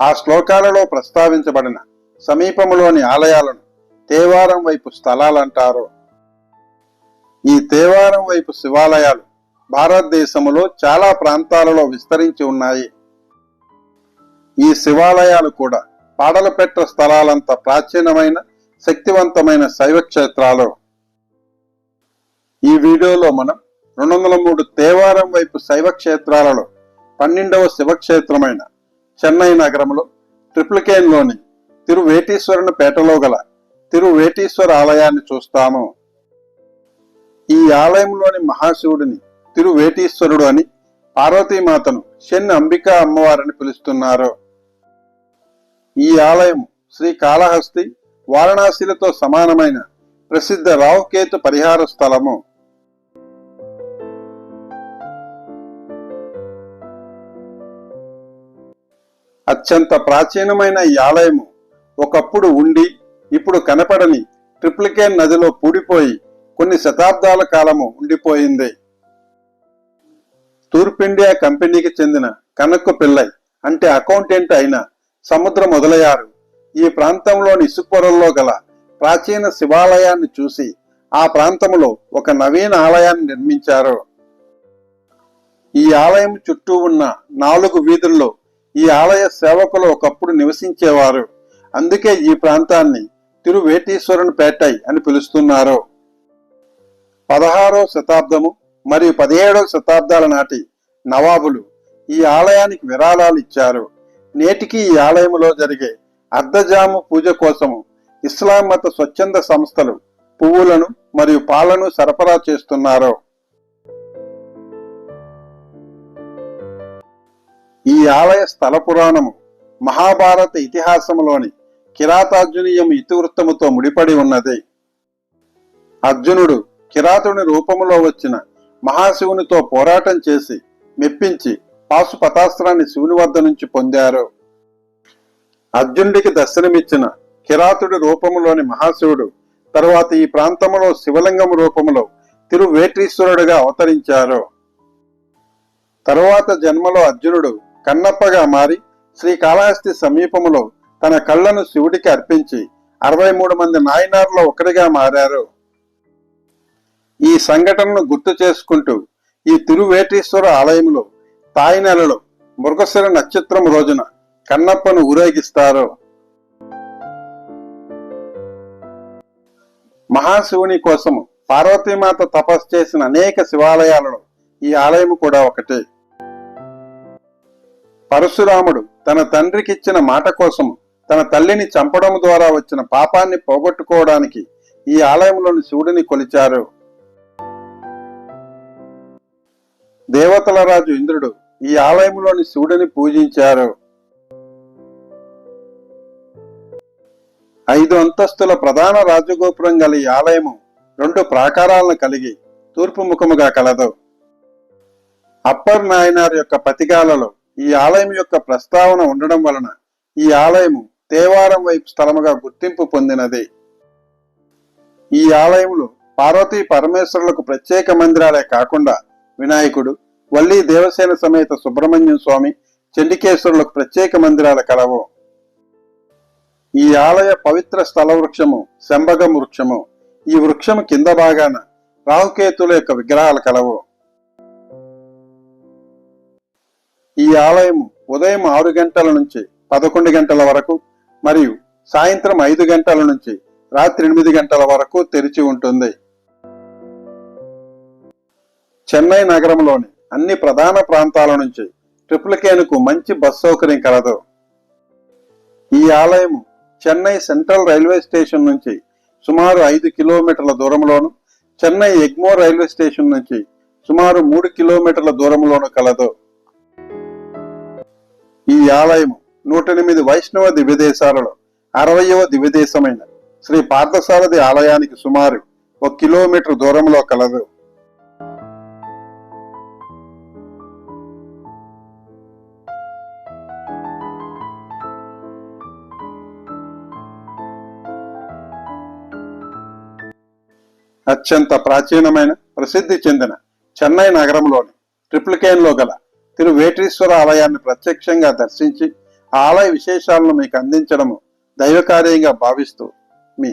ఆ శ్లోకాలలో ప్రస్తావించబడిన సమీపంలోని ఆలయాలను తేవారం వైపు స్థలాలంటారు. ఈ తేవారం వైపు శివాలయాలు భారతదేశంలో చాలా ప్రాంతాలలో విస్తరించి ఉన్నాయి. ఈ శివాలయాలు కూడా పాడలపెట్ట స్థలాలంత ప్రాచీనమైన శక్తివంతమైన శైవ క్షేత్రాలు. ఈ వీడియోలో మనం రెండు వందల మూడు తేవారం వైపు శైవ క్షేత్రాలలో పన్నెండవ శివక్షేత్రమైన చెన్నై నగరంలో ట్రిప్లికేన్లోని తిరువేటీశ్వరుని పేటలో గల తిరువేటీశ్వర ఆలయాన్ని చూస్తాము. ఈ ఆలయంలోని మహాశివుడిని తిరువేటీశ్వరుడు అని పార్వతీమాతను శని అంబికా అమ్మవారిని పిలుస్తున్నారు. ఈ ఆలయం శ్రీ కాళహస్తి వారణాసిలతో సమానమైన ప్రసిద్ధ రావుకేతు పరిహార స్థలము. అత్యంత ప్రాచీనమైన ఈ ఆలయము ఒకప్పుడు ఉండి ఇప్పుడు కనపడని ట్రిప్లికేన్ నదిలో పూడిపోయి కొన్ని శతాబ్దాల కాలము ఉండిపోయింది. తూర్పిండియా కంపెనీకి చెందిన కనక్కు పిల్లై అంటే అకౌంటెంట్ అయిన సముద్ర మొదలయ్యారు. ఈ ప్రాంతంలోని ఇసుకొరల్లో గల ప్రాచీన శివాలయాన్ని చూసి ఆ ప్రాంతంలో ఒక నవీన ఆలయాన్ని నిర్మించారు. ఈ ఆలయం చుట్టూ ఉన్న నాలుగు వీధుల్లో ఈ ఆలయ సేవకులు ఒకప్పుడు నివసించేవారు. అందుకే ఈ ప్రాంతాన్ని తిరువేటీశ్వరుని పేటై అని పిలుస్తున్నారు. పదహారో శతాబ్దము మరియు పదిహేడవ శతాబ్దాల నాటి నవాబులు ఈ ఆలయానికి విరాళాలు ఇచ్చారు. నేటికి ఈ ఆలయంలో జరిగే అర్ధజాము పూజ కోసము ఇస్లాం మత స్వచ్ఛంద సంస్థలు పువ్వులను మరియు పాలను సరఫరా చేస్తున్నారు. ఈ ఆలయ స్థల పురాణము మహాభారత ఇతిహాసములోని కిరాతార్జునీయం ఇతివృత్తముతో ముడిపడి ఉన్నది. అర్జునుడు కిరాతుని రూపములో వచ్చిన మహాశివునితో పోరాటం చేసి మెప్పించి పాశుపతాస్త్రాన్ని శివుని వద్ద నుంచి పొందారు. అర్జునుడికి దర్శనమిచ్చిన కిరాతుడి రూపములోని మహాశివుడు తరువాత ఈ ప్రాంతములో శివలింగం రూపములో తిరువేట్రీశ్వరుడుగా అవతరించారు. తరువాత జన్మలో అర్జునుడు కన్నప్పగా మారి శ్రీకాళహస్తి సమీపములో తన కళ్ళను శివుడికి అర్పించి అరవై మూడు మంది నాయనార్లో ఒకరిగా మారారు. ఈ సంఘటనను గుర్తు చేసుకుంటూ ఈ తిరువేటేశ్వర ఆలయంలో తాయి నెలలో మృగశిర నక్షత్రం రోజున కన్నప్పను ఊరేగిస్తారు. మహాశివుని కోసము పార్వతీమాత తపస్సు చేసిన అనేక శివాలయాలలో ఈ ఆలయం కూడా ఒకటే. పరశురాముడు తన తండ్రికిచ్చిన మాట కోసం తన తల్లిని చంపడం ద్వారా వచ్చిన పాపాన్ని పోగొట్టుకోవడానికి ఈ ఆలయంలోని శివుడిని కొలిచారు. దేవతల రాజు ఇంద్రుడు ఈ ఆలయంలోని శివుడిని పూజించారు. ఐదు అంతస్తుల ప్రధాన రాజగోపురం గల ఈ ఆలయము రెండు ప్రాకారాలను కలిగి తూర్పు ముఖముగా కలదు. అప్పర్ నాయనార్ యొక్క పతిగాలలో ఈ ఆలయం యొక్క ప్రస్తావన ఉండడం వలన ఈ ఆలయము తేవారం వైపు స్థలముగా గుర్తింపు పొందినది. ఈ ఆలయంలో పార్వతీ పరమేశ్వరులకు ప్రత్యేక మందిరాలే కాకుండా వినాయకుడు వల్లి దేవసేన సమేత సుబ్రహ్మణ్యం స్వామి చండికేశ్వరులకు ప్రత్యేక మందిరాలు కలవు. ఈ ఆలయ పవిత్ర స్థల వృక్షము శంభగం వృక్షము. ఈ వృక్షము కింద భాగాన రాహుకేతుల యొక్క విగ్రహాలు కలవు. ఈ ఆలయం ఉదయం ఆరు గంటల నుంచి పదకొండు గంటల వరకు మరియు సాయంత్రం ఐదు గంటల నుంచి రాత్రి ఎనిమిది గంటల వరకు తెరిచి ఉంటుంది. చెన్నై నగరంలోని అన్ని ప్రధాన ప్రాంతాల నుంచి ట్రిపుల్ మంచి బస్ సౌకర్యం కలదు. ఈ ఆలయం చెన్నై సెంట్రల్ రైల్వే స్టేషన్ నుంచి సుమారు ఐదు కిలోమీటర్ల దూరంలోను చెన్నై ఎగ్మోర్ రైల్వే స్టేషన్ నుంచి సుమారు మూడు కిలోమీటర్ల దూరంలోను కలదు. ఈ ఆలయం నూట ఎనిమిది వైష్ణవ దివ్యదేశాలలో అరవయవ దివ్యదేశమైన శ్రీ పార్థసారథి ఆలయానికి సుమారు ఒక కిలోమీటర్ దూరంలో కలదు. అత్యంత ప్రాచీనమైన ప్రసిద్ధి చెందిన చెన్నై నగరంలోని ట్రిప్లికేన్లో లో గల తిరు వేటేశ్వర ఆలయాన్ని ప్రత్యక్షంగా దర్శించి ఆలయ విశేషాలను మీకు అందించడము దైవకార్యంగా భావిస్తూ మీ